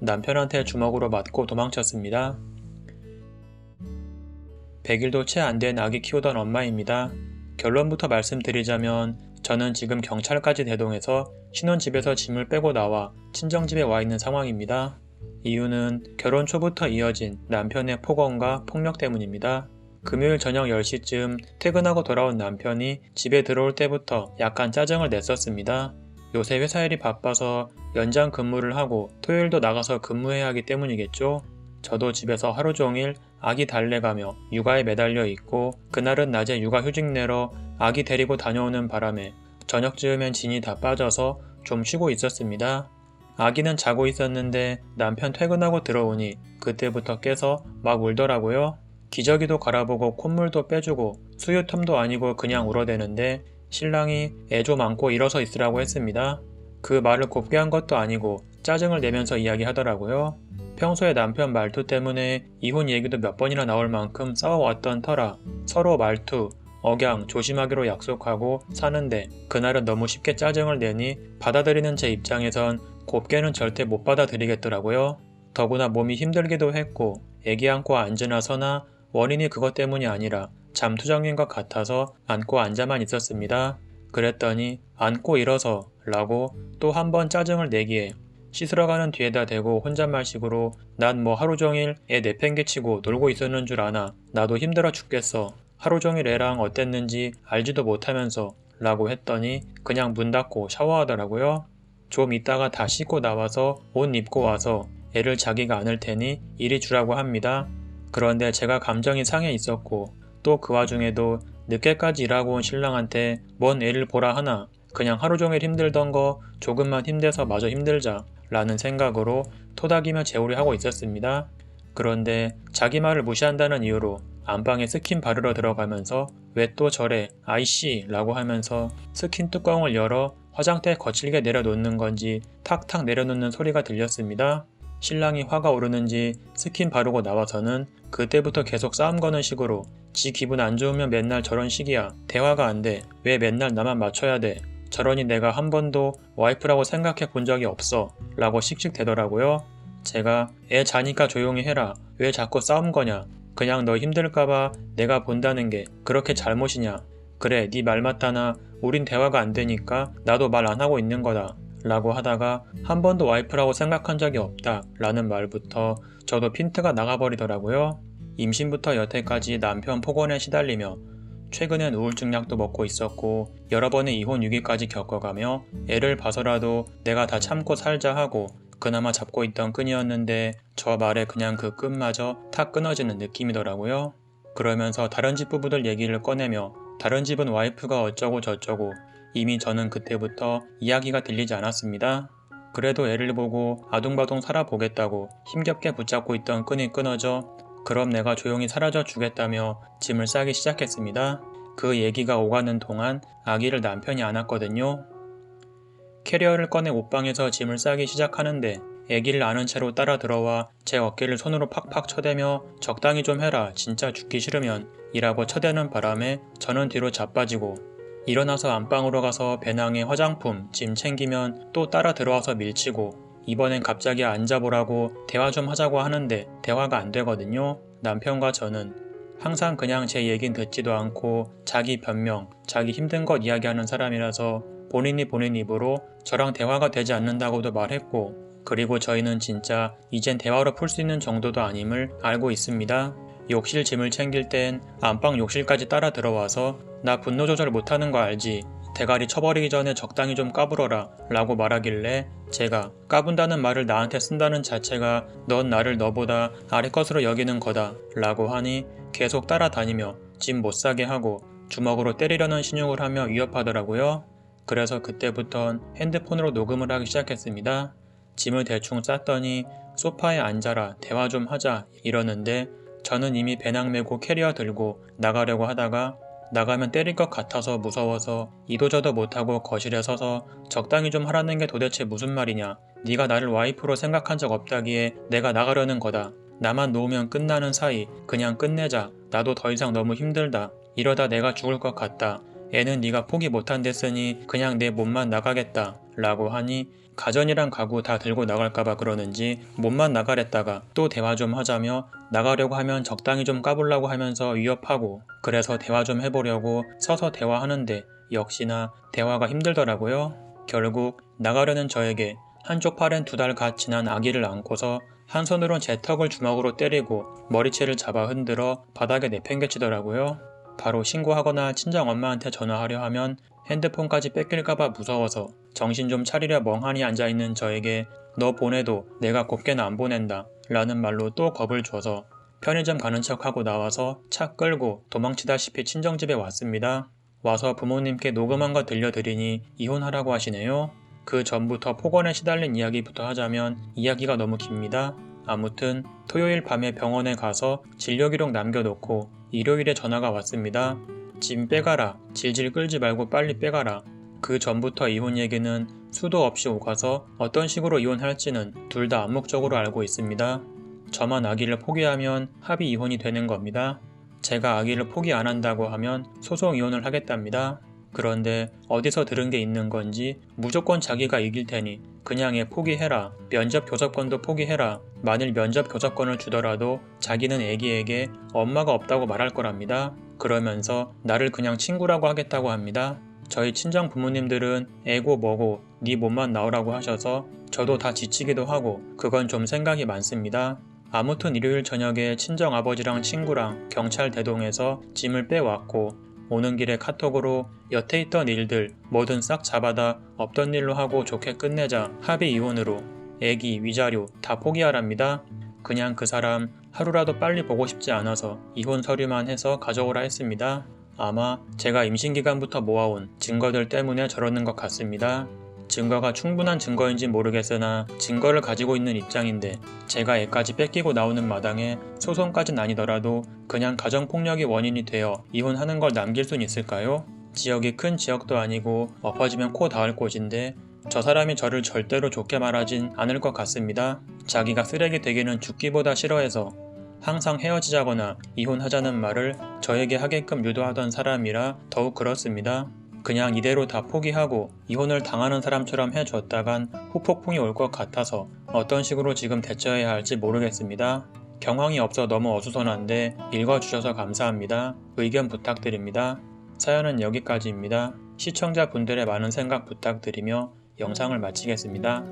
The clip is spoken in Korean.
남편한테 주먹으로 맞고 도망쳤습니다. 100일도 채 안 된 아기 키우던 엄마입니다. 결론부터 말씀드리자면 저는 지금 경찰까지 대동해서 신혼집에서 짐을 빼고 나와 친정집에 와 있는 상황입니다. 이유는 결혼 초부터 이어진 남편의 폭언과 폭력 때문입니다. 금요일 저녁 10시쯤 퇴근하고 돌아온 남편이 집에 들어올 때부터 약간 짜증을 냈었습니다. 요새 회사 일이 바빠서 연장 근무를 하고 토요일도 나가서 근무해야 하기 때문이겠죠. 저도 집에서 하루 종일 아기 달래가며 육아에 매달려 있고 그날은 낮에 육아 휴직 내러 아기 데리고 다녀오는 바람에 저녁 즈음엔 진이 다 빠져서 좀 쉬고 있었습니다. 아기는 자고 있었는데 남편 퇴근하고 들어오니 그때부터 깨서 막 울더라고요. 기저귀도 갈아보고 콧물도 빼주고 수유텀도 아니고 그냥 울어대는데 신랑이 애 좀 안고 일어서 있으라고 했습니다. 그 말을 곱게 한 것도 아니고 짜증을 내면서 이야기하더라고요. 평소에 남편 말투 때문에 이혼 얘기도 몇 번이나 나올 만큼 싸워왔던 터라 서로 말투, 억양 조심하기로 약속하고 사는데 그날은 너무 쉽게 짜증을 내니 받아들이는 제 입장에선 곱게는 절대 못 받아들이겠더라고요. 더구나 몸이 힘들기도 했고 애기 안고 앉으나 서나 원인이 그것 때문이 아니라 잠투정인 것 같아서 안고 앉아만 있었습니다. 그랬더니 안고 일어서 라고 또 한 번 짜증을 내기에 씻으러 가는 뒤에다 대고 혼잣말식으로 난 뭐 하루 종일 애 내팽개치고 놀고 있었는 줄 아나 나도 힘들어 죽겠어 하루 종일 애랑 어땠는지 알지도 못하면서 라고 했더니 그냥 문 닫고 샤워하더라고요. 좀 있다가 다 씻고 나와서 옷 입고 와서 애를 자기가 안을 테니 이리 주라고 합니다. 그런데 제가 감정이 상해 있었고 또 그 와중에도 늦게까지 일하고 온 신랑한테 뭔 애를 보라 하나 그냥 하루 종일 힘들던 거 조금만 힘내서 마저 힘들자 라는 생각으로 토닥이며 재우리하고 있었습니다. 그런데 자기 말을 무시한다는 이유로 안방에 스킨 바르러 들어가면서 왜 또 저래 아이씨 라고 하면서 스킨 뚜껑을 열어 화장대 거칠게 내려놓는 건지 탁탁 내려놓는 소리가 들렸습니다. 신랑이 화가 오르는지 스킨 바르고 나와서는 그때부터 계속 싸움 거는 식으로 지 기분 안 좋으면 맨날 저런 식이야. 대화가 안 돼. 왜 맨날 나만 맞춰야 돼. 저러니 내가 한 번도 와이프라고 생각해 본 적이 없어. 라고 씩씩대더라고요. 제가 애 자니까 조용히 해라. 왜 자꾸 싸움 거냐. 그냥 너 힘들까봐 내가 본다는 게 그렇게 잘못이냐. 그래 네 말 맞다나 우린 대화가 안 되니까 나도 말 안 하고 있는 거다. 라고 하다가 한 번도 와이프라고 생각한 적이 없다 라는 말부터 저도 핀트가 나가버리더라고요. 임신부터 여태까지 남편 폭언에 시달리며 최근엔 우울증 약도 먹고 있었고 여러 번의 이혼 위기까지 겪어가며 애를 봐서라도 내가 다 참고 살자 하고 그나마 잡고 있던 끈이었는데 저 말에 그냥 그 끈마저 탁 끊어지는 느낌이더라고요. 그러면서 다른 집 부부들 얘기를 꺼내며 다른 집은 와이프가 어쩌고 저쩌고 이미 저는 그때부터 이야기가 들리지 않았습니다. 그래도 애를 보고 아둥바둥 살아보겠다고 힘겹게 붙잡고 있던 끈이 끊어져 그럼 내가 조용히 사라져 주겠다며 짐을 싸기 시작했습니다. 그 얘기가 오가는 동안 아기를 남편이 안았거든요. 캐리어를 꺼내 옷방에서 짐을 싸기 시작하는데 아기를 안은 채로 따라 들어와 제 어깨를 손으로 팍팍 쳐대며 적당히 좀 해라 진짜 죽기 싫으면 이라고 쳐대는 바람에 저는 뒤로 자빠지고 일어나서 안방으로 가서 배낭에 화장품, 짐 챙기면 또 따라 들어와서 밀치고 이번엔 갑자기 앉아보라고 대화 좀 하자고 하는데 대화가 안 되거든요. 남편과 저는 항상 그냥 제 얘긴 듣지도 않고 자기 변명, 자기 힘든 것 이야기하는 사람이라서 본인이 본인 입으로 저랑 대화가 되지 않는다고도 말했고 그리고 저희는 진짜 이젠 대화로 풀 수 있는 정도도 아님을 알고 있습니다. 욕실 짐을 챙길 땐 안방 욕실까지 따라 들어와서 나 분노 조절 못하는 거 알지? 대가리 쳐버리기 전에 적당히 좀 까불어라 라고 말하길래 제가 까분다는 말을 나한테 쓴다는 자체가 넌 나를 너보다 아래 것으로 여기는 거다 라고 하니 계속 따라다니며 짐못 사게 하고 주먹으로 때리려는 신용을 하며 위협하더라고요. 그래서 그때부턴 핸드폰으로 녹음을 하기 시작했습니다. 짐을 대충 쌌더니 소파에 앉아라 대화 좀 하자 이러는데 저는 이미 배낭 메고 캐리어 들고 나가려고 하다가 나가면 때릴 것 같아서 무서워서 이도저도 못하고 거실에 서서 적당히 좀 하라는 게 도대체 무슨 말이냐. 네가 나를 와이프로 생각한 적 없다기에 내가 나가려는 거다. 나만 놓으면 끝나는 사이 그냥 끝내자. 나도 더 이상 너무 힘들다. 이러다 내가 죽을 것 같다. 애는 네가 포기 못한댔으니 그냥 내 몸만 나가겠다 라고 하니 가전이랑 가구 다 들고 나갈까봐 그러는지 몸만 나가랬다가 또 대화 좀 하자며 나가려고 하면 적당히 좀 까불라고 하면서 위협하고 그래서 대화 좀 해보려고 서서 대화하는데 역시나 대화가 힘들더라고요. 결국 나가려는 저에게 한쪽 팔엔 두 달 갓 지난 아기를 안고서 한 손으론 제 턱을 주먹으로 때리고 머리채를 잡아 흔들어 바닥에 내팽개치더라고요. 바로 신고하거나 친정 엄마한테 전화하려 하면 핸드폰까지 뺏길까봐 무서워서 정신 좀 차리려 멍하니 앉아있는 저에게 너 보내도 내가 곱게는 안 보낸다 라는 말로 또 겁을 줘서 편의점 가는 척하고 나와서 차 끌고 도망치다시피 친정집에 왔습니다. 와서 부모님께 녹음한 거 들려드리니 이혼하라고 하시네요. 그 전부터 폭언에 시달린 이야기부터 하자면 이야기가 너무 깁니다. 아무튼 토요일 밤에 병원에 가서 진료 기록 남겨놓고 일요일에 전화가 왔습니다. 짐 빼가라. 질질 끌지 말고 빨리 빼가라. 그 전부터 이혼 얘기는 수도 없이 오가서 어떤 식으로 이혼할지는 둘 다 암묵적으로 알고 있습니다. 저만 아기를 포기하면 합의 이혼이 되는 겁니다. 제가 아기를 포기 안 한다고 하면 소송 이혼을 하겠답니다. 그런데 어디서 들은 게 있는 건지 무조건 자기가 이길 테니 그냥 애 포기해라. 면접 교섭권도 포기해라. 만일 면접 교섭권을 주더라도 자기는 애기에게 엄마가 없다고 말할 거랍니다. 그러면서 나를 그냥 친구라고 하겠다고 합니다. 저희 친정 부모님들은 애고 뭐고 네 몸만 나오라고 하셔서 저도 다 지치기도 하고 그건 좀 생각이 많습니다. 아무튼 일요일 저녁에 친정 아버지랑 친구랑 경찰 대동에서 짐을 빼왔고 오는 길에 카톡으로 여태 있던 일들 뭐든 싹 잡아다 없던 일로 하고 좋게 끝내자 합의 이혼으로 애기 위자료 다 포기하랍니다. 그냥 그 사람 하루라도 빨리 보고 싶지 않아서 이혼 서류만 해서 가져오라 했습니다. 아마 제가 임신 기간부터 모아온 증거들 때문에 저러는 것 같습니다. 증거가 충분한 증거인지 모르겠으나 증거를 가지고 있는 입장인데 제가 애까지 뺏기고 나오는 마당에 소송까진 아니더라도 그냥 가정폭력이 원인이 되어 이혼하는 걸 남길 순 있을까요? 지역이 큰 지역도 아니고 엎어지면 코 닿을 곳인데 저 사람이 저를 절대로 좋게 말하진 않을 것 같습니다. 자기가 쓰레기 되기는 죽기보다 싫어해서 항상 헤어지자거나 이혼하자는 말을 저에게 하게끔 유도하던 사람이라 더욱 그렇습니다. 그냥 이대로 다 포기하고 이혼을 당하는 사람처럼 해줬다간 후폭풍이 올 것 같아서 어떤 식으로 지금 대처해야 할지 모르겠습니다. 경황이 없어 너무 어수선한데 읽어주셔서 감사합니다. 의견 부탁드립니다. 사연은 여기까지입니다. 시청자분들의 많은 생각 부탁드리며 영상을 마치겠습니다.